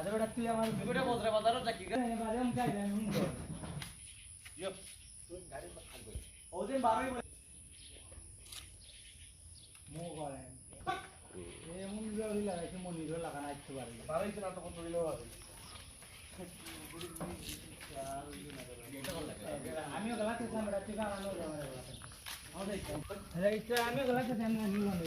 বাজার ওটা তুই আমার দুপুরে বজরে বাজারও যাকি গা। বাজার আমি খাই জানি হুম তো ইয়ো, তুই গাড়ি থাকবে। ওদিন বারোই মো করে। এমন জরি লাগাইছে মনিরও লাগানো আসতে পারে বারোই তো কত দিলেও হবে। আমিও গলাতে না আমিও গলাতে আমিও মনে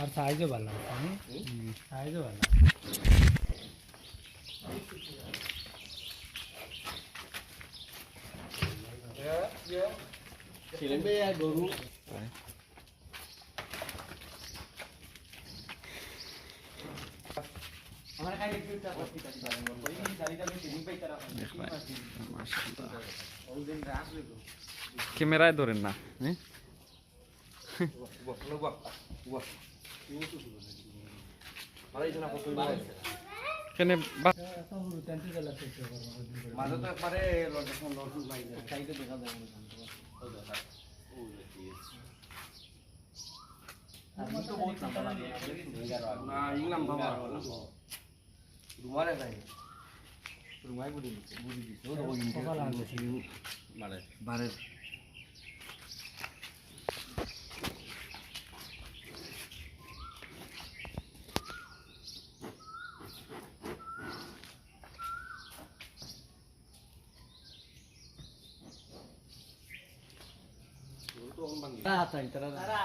আর সাইজও ভালো সাইজও ভালো ছিলেন বে আর গরু। আমার খাই একটু টা করতে পারি ওই শাড়িটা আমি চিনি পাই তারা মাশাআল্লাহ। ওদিন রাখলে তো ক্যামেরায় ধরেন না হ্যাঁ। কেনে করব মাঝে তো একবারে লন্ডন নাই যায়। সাইডে দেখা যায় বহুত নাম্বার লাগে না, ইংলাম বাবা। রুমালে নাই। রুমাই বুঝি বুঝি দিচ্ছে। মানে, বারের। তারা আতাই তারা তারা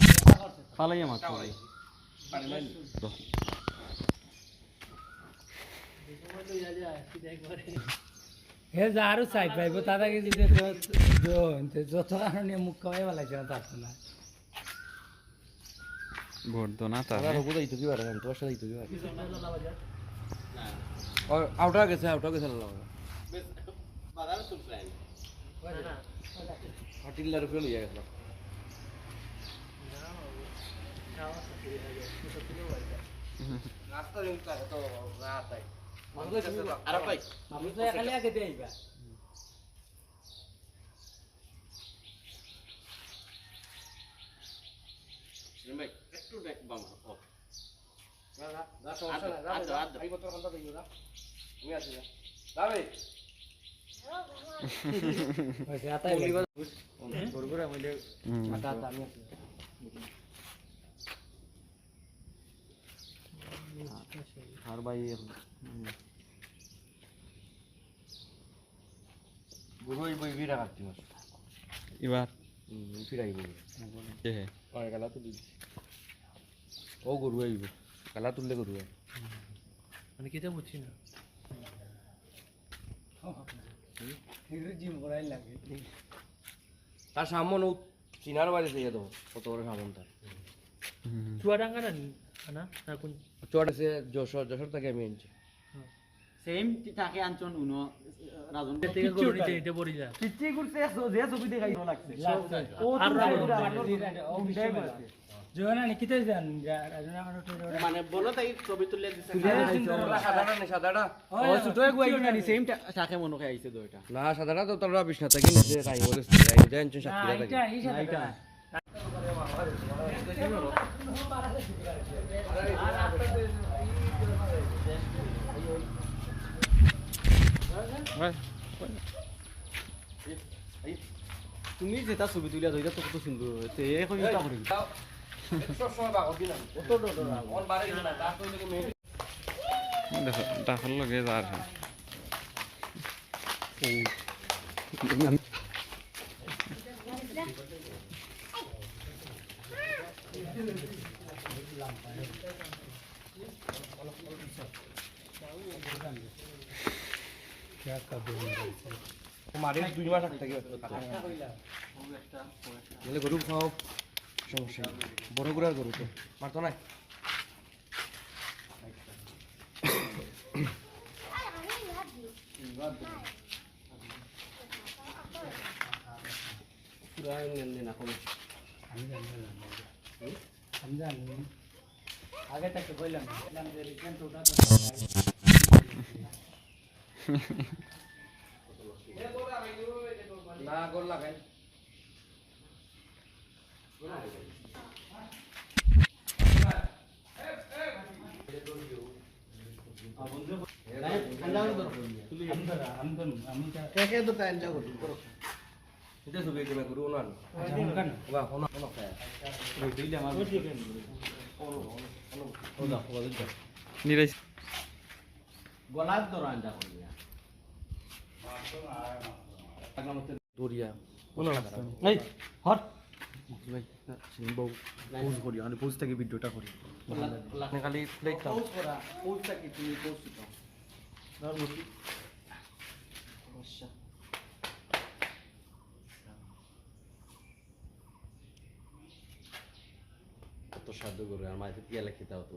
পারি মাইল হে যারও চাই পাইব তাদাকে যদি যত কারণে মুখ খাওয়াই পেলাইছে না। তার। না ভোট দো না তার ওরা রঘু দাইতো কি সাথে দাইতো কি পারে আউটা গেছে আউটা গেছে লাগা বাজার তুলছেন হটিলার ফেল হয়ে গেল বছর কোনটা দিই না আমি আছি না দাবি ওই আতাই গরগরা মইলে হুম। আটা আটা আমি আছি আর ভাই গরু এই বই বিরা কাটতি মাস এবার? ফিরাই বই কে হে? গালা ও গরু আইব গালা তুললে গরু মানে কিটা বুঝছি না? জিম করাই লাগে তার সামনে চিনার বাড়ি দেবো কত বড় সামন তার চুয়াডাঙ্গা না না না কোন চট আছে যশোর যশোর থেকে আমি আনছি সেম তাকে আনছন উনো রাজন থেকে গরু নিচে নিতে পড়ি যা। কিচ্ছি করছে যে ছবি দেখাই লাগছে। ও তো ও বিদায় করছে জোনা নি কিতে জান রাজন মানে বলো তাই ছবি তুলে দিছে। সাদাটা সাদাটা সাদাটা ও ছোট গুয়াই না সেম মনে হয় আইছে দুইটা না সাদাটা তো তোরা বিষ্ণা থেকে নিচে রাই বলে রাই দেন সাতটা থেকে এইটা এই সাদাটা ওই, তুমি যেটা ছবি তুলিয়া এটা তার তো লেগে মেয়ে দেখো ডাকর লগে যার গরু খাও সমস্যা বড় করে গরু তো মারতো না? পুরা নেন না কোনো? আমি জানি। আগে থেকে বললাম যে রিটার্ন তো ওটা না গোল লাগাই। কে তো টাইম গলার দরিয়া এই হট ভাই পোজ করি আমি পোজ থেকে ভিডিওটা করি খালি প্লেট পোজ করা পোজটা কি তুমি পোজ দাও আচ্ছা কত সাধ্য করে আর মাঝে টিয়া লেখিতে হতো